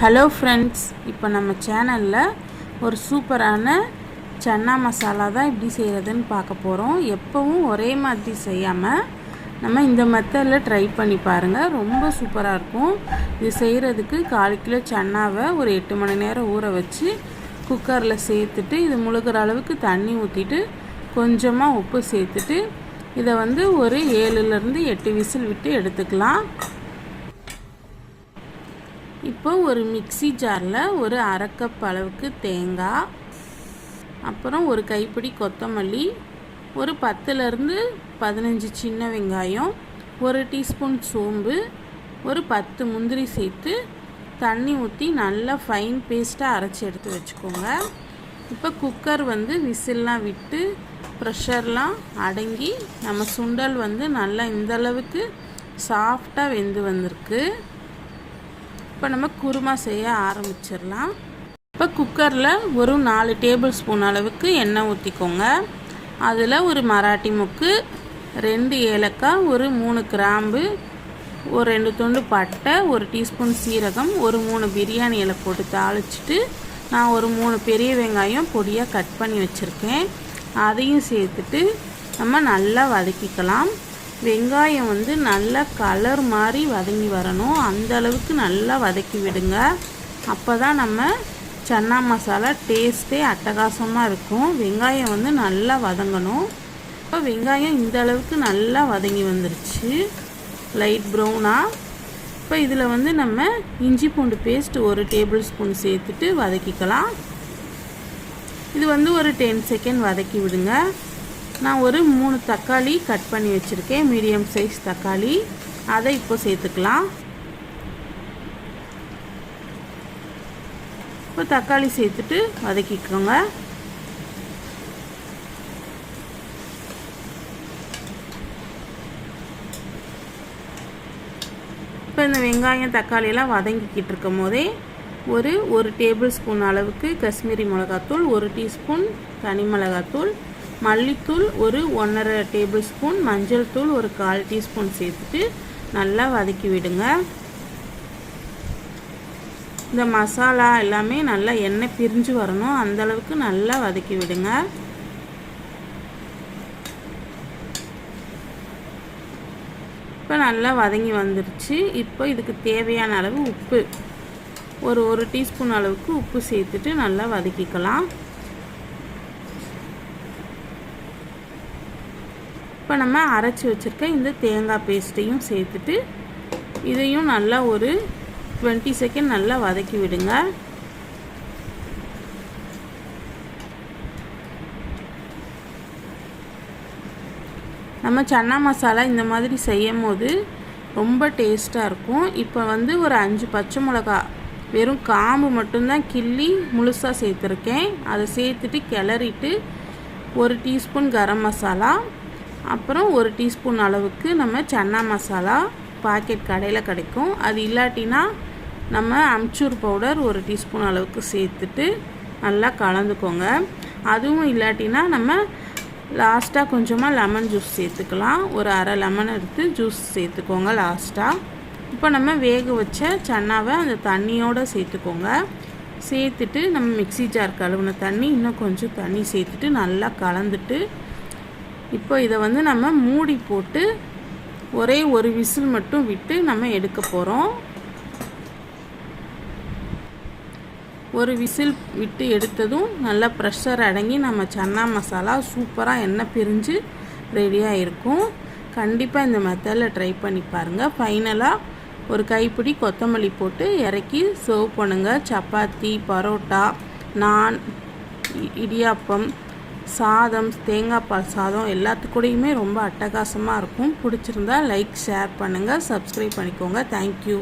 Hello friends இப்போ நம்ம சேனலில் ஒரு சூப்பரான சன்னா மசாலா தான் எப்படி செய்கிறதுன்னு பார்க்க போகிறோம் எப்போவும் ஒரே மாதிரி செய்யாமல் நம்ம இந்த மெத்தடில் ட்ரை பண்ணி பாருங்கள் ரொம்ப சூப்பராக இருக்கும். இது செய்கிறதுக்கு கால் கிலோ சன்னாவை ஒரு எட்டு மணி நேரம் ஊற வச்சு குக்கரில் சேர்த்துட்டு இது முழுகிற அளவுக்கு தண்ணி ஊற்றிட்டு கொஞ்சமாக உப்பு சேர்த்துட்டு இதை வந்து ஒரு ஏழுலேருந்து எட்டு விசில் விட்டு எடுத்துக்கலாம். இப்போ ஒரு மிக்ஸி ஜாரில் ஒரு அரைக்கப் அளவுக்கு தேங்காய் அப்புறம் ஒரு கைப்பிடி கொத்தமல்லி ஒரு பத்துலேருந்து பதினஞ்சு சின்ன வெங்காயம் ஒரு டீஸ்பூன் சோம்பு ஒரு பத்து முந்திரி சேர்த்து தண்ணி ஊற்றி நல்லா ஃபைன் பேஸ்ட்டாக அரைச்சி எடுத்து வச்சுக்கோங்க. இப்போ குக்கர் வந்து விசில்லாம் விட்டு ப்ரெஷர்லாம் அடங்கி நம்ம சுண்டல் வந்து நல்லா இந்த அளவுக்கு சாஃப்டாக வெந்து வந்திருக்கு. இப்போ நம்ம குருமா செய்ய ஆரம்பிச்சிடலாம். இப்போ குக்கரில் ஒரு நாலு டேபிள் ஸ்பூன் அளவுக்கு எண்ணெய் ஊற்றிக்கோங்க. அதில் ஒரு மராட்டி முக்கு ரெண்டு ஏலக்காய் ஒரு மூணு கிராம்பு ஒரு ரெண்டு துண்டு பட்டை ஒரு டீஸ்பூன் சீரகம் ஒரு மூணு பிரியாணி இலை போட்டு தாளிச்சிட்டு நான் ஒரு மூணு பெரிய வெங்காயம் பொடியாக கட் பண்ணி வச்சுருக்கேன். அதையும் சேர்த்துட்டு நம்ம நல்லா வதக்கிக்கலாம். வெங்காயம் வந்து நல்லா கலர் மாதிரி வதங்கி வரணும். அந்த அளவுக்கு நல்லா வதக்கி விடுங்க. அப்போ தான் நம்ம சன்னா மசாலா டேஸ்ட்டே அட்டகாசமாக இருக்கும். வெங்காயம் வந்து நல்லா வதங்கணும். இப்போ வெங்காயம் இந்த அளவுக்கு நல்லா வதங்கி வந்துருச்சு. லைட் ப்ரௌனாக இப்போ இதில் வந்து நம்ம இஞ்சி பூண்டு பேஸ்ட் ஒரு டேபிள் ஸ்பூன் சேர்த்துட்டு வதக்கிக்கலாம். இது வந்து ஒரு டென் செகண்ட் வதக்கி விடுங்க. நான் ஒரு மூணு தக்காளி கட் பண்ணி வச்சுருக்கேன். மீடியம் சைஸ் தக்காளி. அதை இப்போ சேர்த்துக்கலாம். இப்போ தக்காளி சேர்த்துட்டு வதக்கிக்கோங்க. இப்போ இந்த வெங்காயம் தக்காளியெல்லாம் வதங்கிக்கிட்டு இருக்கும் போதே ஒரு ஒரு டேபிள் ஸ்பூன் அளவுக்கு காஷ்மீரி மிளகாத்தூள் ஒரு டீஸ்பூன் தனி மிளகாத்தூள் மல்லித்தூள் ஒரு ஒன்றரை டேபிள் ஸ்பூன் மஞ்சள் தூள் ஒரு கால் டீஸ்பூன் சேர்த்துட்டு நல்லா வதக்கி விடுங்க. இந்த மசாலா எல்லாமே நல்லா எண்ணெய் பிரிஞ்சு வரணும். அந்தளவுக்கு நல்லா வதக்கி விடுங்க. இப்போ நல்லா வதங்கி வந்துருச்சு. இப்போ இதுக்கு தேவையான அளவு உப்பு. ஒரு ஒரு டீஸ்பூன் அளவுக்கு உப்பு சேர்த்துட்டு நல்லா வதக்கிக்கலாம். இப்போ நம்ம அரைச்சி வச்சுருக்க இந்த தேங்காய் பேஸ்ட்டையும் சேர்த்துட்டு இதையும் நல்லா ஒரு டுவெண்ட்டி செகண்ட் நல்லா வதக்கி விடுங்க. நம்ம சன்னா மசாலா இந்த மாதிரி செய்யும் போது ரொம்ப டேஸ்ட்டாக இருக்கும். இப்போ வந்து ஒரு அஞ்சு பச்சை மிளகா வெறும் காம்பு மட்டும்தான் கிள்ளி முழுசாக சேர்த்துருக்கேன். அதை சேர்த்துட்டு கிளறிட்டு ஒரு டீஸ்பூன் கரம் மசாலா அப்புறம் ஒரு டீஸ்பூன் அளவுக்கு நம்ம சன்னா மசாலா பாக்கெட் கடையில் கிடைக்கும். அது இல்லாட்டினா நம்ம அம்ச்சூர் பவுடர் ஒரு டீஸ்பூன் அளவுக்கு சேர்த்துட்டு நல்லா கலந்துக்கோங்க. அதுவும் இல்லாட்டினா நம்ம லாஸ்ட்டாக கொஞ்சமாக லெமன் ஜூஸ் சேர்த்துக்கலாம். ஒரு அரை லெமன் எடுத்து ஜூஸ் சேர்த்துக்கோங்க லாஸ்ட்டாக இப்போ நம்ம வேக வச்ச சன்னாவை அந்த தண்ணியோடு சேர்த்துக்கோங்க. சேர்த்துட்டு நம்ம மிக்சி ஜார் கழுவுன தண்ணி இன்னும் கொஞ்சம் தண்ணி சேர்த்துட்டு நல்லா கலந்துட்டு இப்போ இதை வந்து நம்ம மூடி போட்டு ஒரே ஒரு விசில் மட்டும் விட்டு நம்ம எடுக்க போகிறோம் ஒரு விசில் விட்டு எடுத்ததும் நல்லா ப்ரெஷர் அடங்கி நம்ம சன்னா மசாலா சூப்பராக எண்ணெய் பிரிஞ்சு ரெடியாக இருக்கும். கண்டிப்பாக இந்த மெத்தடில் ட்ரை பண்ணி பாருங்கள் ஃபைனலாக ஒரு கைப்பிடி கொத்தமல்லி போட்டு இறக்கி சர்வ் பண்ணுங்கள் சப்பாத்தி பரோட்டா நான் இடியாப்பம் சாதம் தேங்காய் பால் சாதம் எல்லாத்துக்கூடையுமே ரொம்ப அட்டகாசமாக இருக்கும். பிடிச்சிருந்தா லைக் ஷேர் பண்ணுங்கள் சப்ஸ்கிரைப் பண்ணிக்கோங்க. Thank you